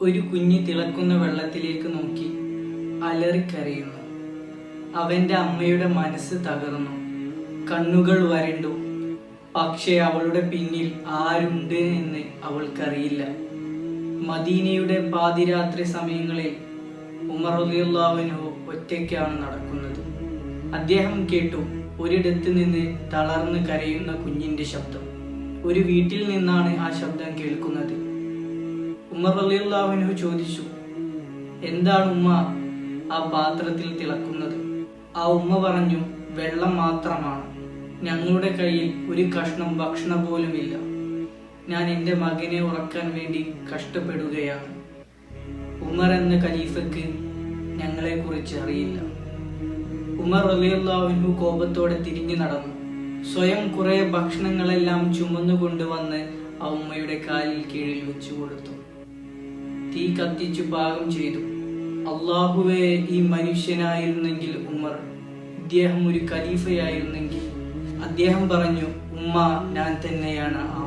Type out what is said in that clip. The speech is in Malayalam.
ഒരു കുഞ്ഞ് തിളക്കുന്ന വെള്ളത്തിലേക്ക് നോക്കി അലറിക്കരയുന്നു. അവന്റെ അമ്മയുടെ മനസ്സ് തകർന്നു. കണ്ണുകൾ വരണ്ടു. പക്ഷേ അവളുടെ പിന്നിൽ ആരുണ്ട് എന്ന് അവൾക്കറിയില്ല. മദീനയുടെ പാതിരാത്രി സമയങ്ങളിൽ ഉമർ റളിയല്ലാഹു ഒറ്റയ്ക്കാണ് നടക്കുന്നത്. അദ്ദേഹം കേട്ടു ഒരിടത്ത് നിന്ന് തളർന്ന് കരയുന്ന കുഞ്ഞിന്റെ ശബ്ദം. ഒരു വീട്ടിൽ നിന്നാണ് ആ ശബ്ദം കേൾക്കുന്നത്. ഉമർ ചോദിച്ചു എന്താണ് ഉമ്മ ആ പാത്രത്തിൽ തിളക്കുന്നത്? ആ ഉമ്മ പറഞ്ഞു വെള്ളം മാത്രമാണ്. ഞങ്ങളുടെ കയ്യിൽ ഒരു കഷ്ണം ഭക്ഷണം പോലുമില്ല ഞാൻ എന്റെ മകനെ ഉറക്കാൻ വേണ്ടി കഷ്ടപ്പെടുകയാണ്. ഉമർ എന്ന ഖലീഫയ്ക്ക് ഞങ്ങളെ കുറിച്ച് അറിയില്ല. ഉമർ റലിയുള്ളാഹുവിനു കോപത്തോടെ തിരിഞ്ഞു നടന്നു. സ്വയം കുറേ ഭക്ഷണങ്ങളെല്ലാം ചുമന്നുകൊണ്ടുവന്ന് ആ ഉമ്മയുടെ കാലിൽ കീഴിൽ വെച്ചു കൊടുത്തു. തീ കത്തിച്ചു പാകം ചെയ്തു. അള്ളാഹുവെ ഈ മനുഷ്യനായിരുന്നെങ്കിൽ ഉമർ ഇദ്ദേഹം ഒരു ഖലീഫയായിരുന്നെങ്കിൽ. അദ്ദേഹം പറഞ്ഞു ഉമ്മ ഞാൻ തന്നെയാണ് ആ